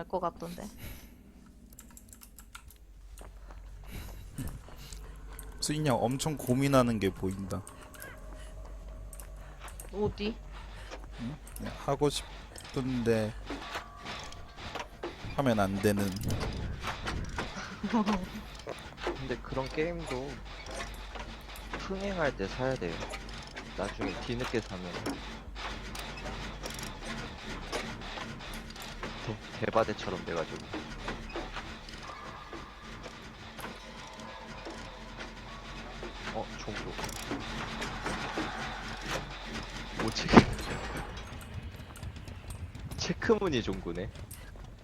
알 것 같던데. 수인양 엄청 고민하는 게 보인다. 어디? 그냥 하고 싶은데 하면 안 되는. 근데 그런 게임도 흥행할 때 사야 돼요. 나중에 뒤늦게 사면 대, 대바대처럼 돼가지고. 어 종교. 오 체크 체크무늬 종구네.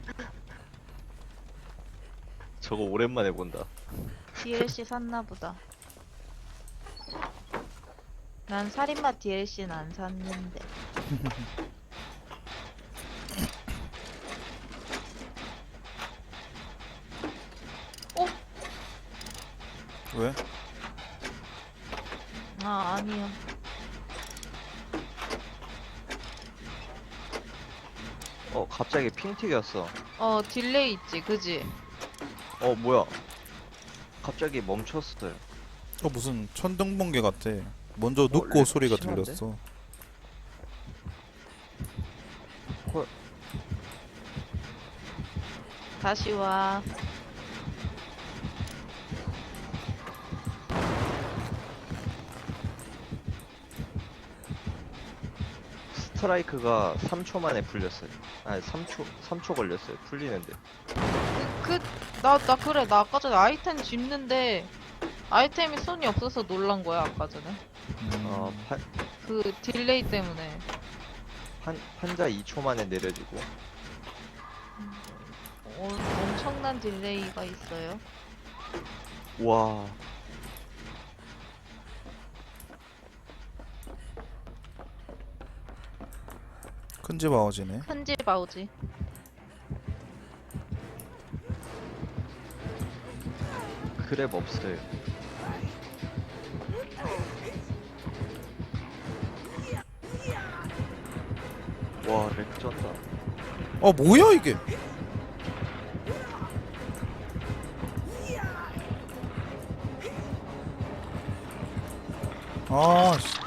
저거 오랜만에 본다. DLC 샀나 보다. 난 살인마 DLC는 안 샀는데. 왜? 아, 아니요. 어 갑자기 핑 튀겼어 어, 딜레이 있지, 그지? 어 뭐야 갑자기 멈췄어요 어 무슨 천둥번개 같아. 먼저 눕고 렉 소리가 심한데? 들렸어. 다시 와. 스트라이크가 3초 만에 풀렸어요 아니 3초 3초 걸렸어요 풀리는데 그, 나, 나 그래. 나 아까 전에 아이템 집는데 아이템이 손이 없어서 놀란 거야, 아까 전에. 음, 어 판, 그 딜레이 때문에. 판, 판자 2초 만에 내려지고 어, 엄청난 딜레이가 있어요. 와 큰 집 아워지네. 큰 집 아우지. 그랩 없어요 와 렉 쩐다 어 뭐야 이게? 아 씨.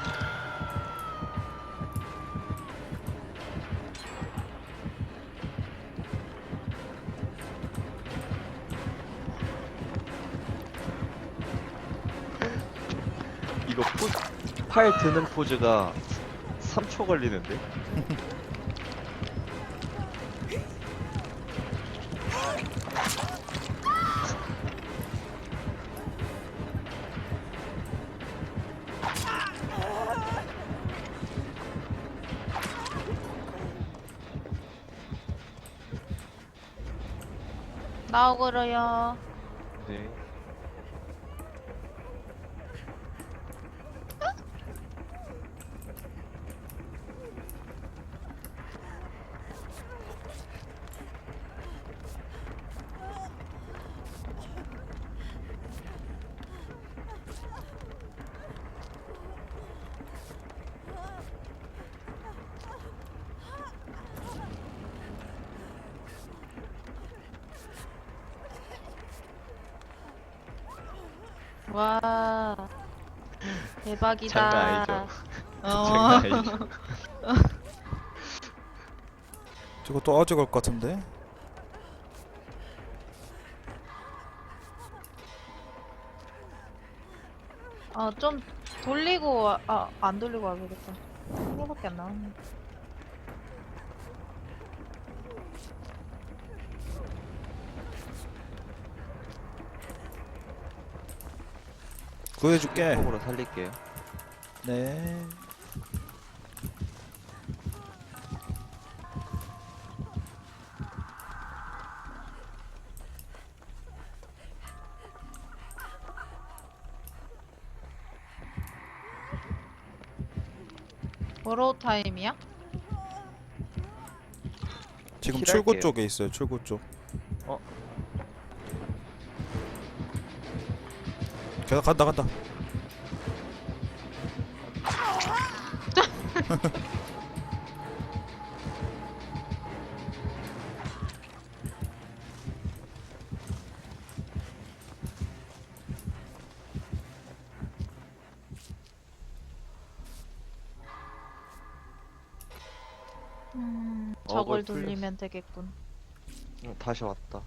팔 드는 포즈가 3초 걸리는데 나오그러요. 네 와. 대박이다. 장난 아니죠 어. 장난 아니죠 저거 또 어제 걸것 같은데? 아, 좀 돌리고, 와- 아, 안 돌리고 와야겠다. 한 개밖에 안 나왔네. 구해줄게. 쪽으로 살릴게요 네. 버로우 타임이야? 지금. 출구 쪽에 있어요. 출구 쪽. 걔가 간다 간다 음, 저걸 어, 돌리면 되겠군. 어, 다시 왔다.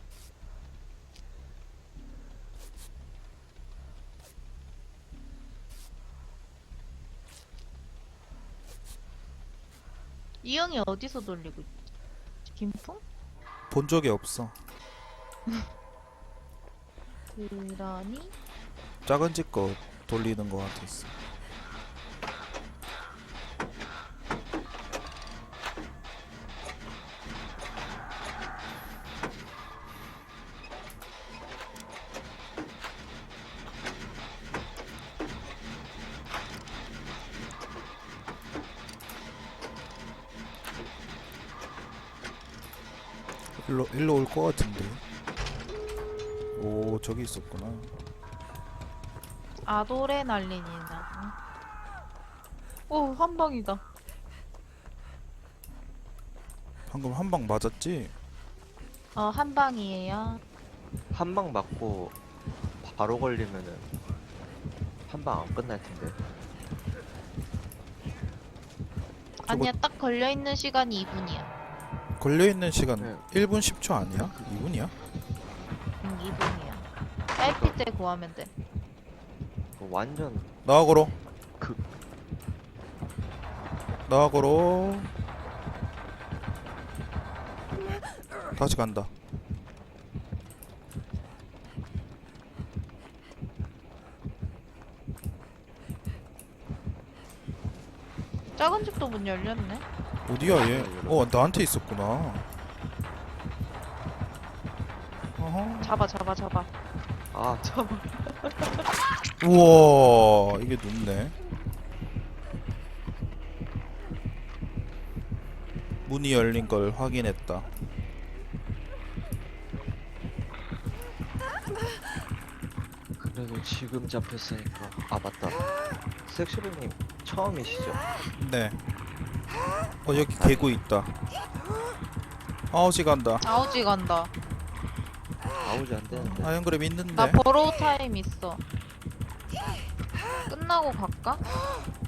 이 형이 어디서 돌리고 있지? 김풍? 본 적이 없어. 그러니? 작은 집 거 돌리는 거 같았어. 일로 일로 올 것 같은데. 오 저기 있었구나. 아도레날린이나. 오, 한 방이다. 방금 한 방 맞았지? 어, 한 방이에요. 한 방 맞고 바로 걸리면은 한 방 안 끝날 텐데. 아니야, 딱 걸려 있는 시간이 2분이야. 걸려 있는 시간 네. 1분 10초 아니야? 2분이야? 응, 2분이야. 딸피 때 구하면 돼. 그 완전 나와 걸어. 그 나와 걸어. 다시 간다. 작은 집도 문 열렸네. 어디야 얘? 어 나한테 있었구나. 어허. 잡아, 잡아, 잡아. 아, 잡아. 우와 이게 눕네. 문이 열린 걸 확인했다. 그래도 지금 잡혔으니까. 아, 맞다. 섹시루님 처음이시죠? 네. 어 여기 개구 있다. 아우지 간다. 아우지 간다. 아우지 안 되는데. 아연그램 있는데. 나 버로우 타임 있어. 끝나고 갈까?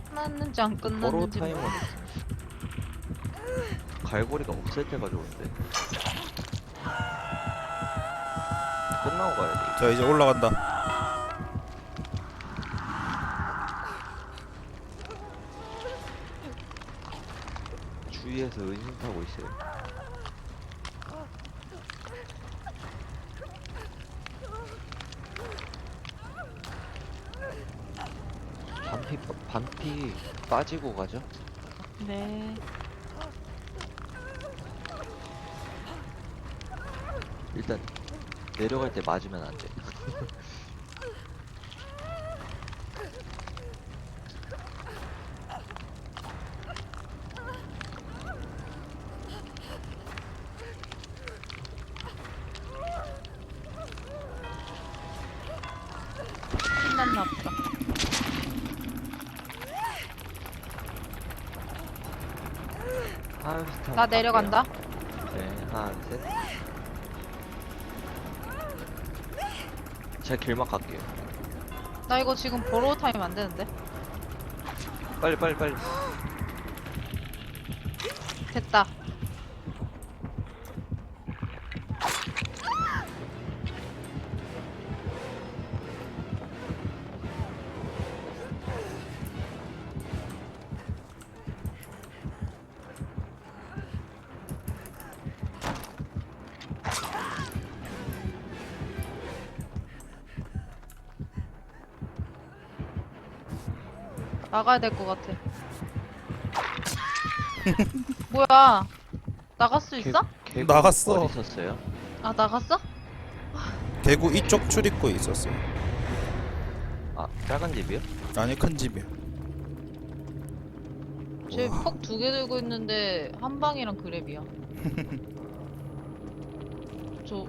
끝났는지 안 버로우 끝났는지 타임은 모르겠어. 갈고리가 없을 때가 좋은데. 끝나고 가야 돼. 자 이제 올라간다. 주위에서 은신 타고 있어요. 반피 빠- 반피 빠지고 가죠? 네. 일단 내려갈 때 맞으면 안 돼. 신났나 보다. 하이스타 나 내려간다. 네, 하나, 셋. 제가 길막 갈게요. 나 이거 지금 버로우 타임 안 되는데. 빨리, 빨리, 빨리. 됐다. 나가야 될 것 같아. 뭐야? 나갈 수 있어? 개, 나갔어. 어디 있었어요? 아 나갔어? 개구 이쪽 출입구에 있었어. 아, 작은 집이요? 아니 큰 집이야. 쟤. 폭 두 개 들고 있는데 한 방이랑 그랩이야. 저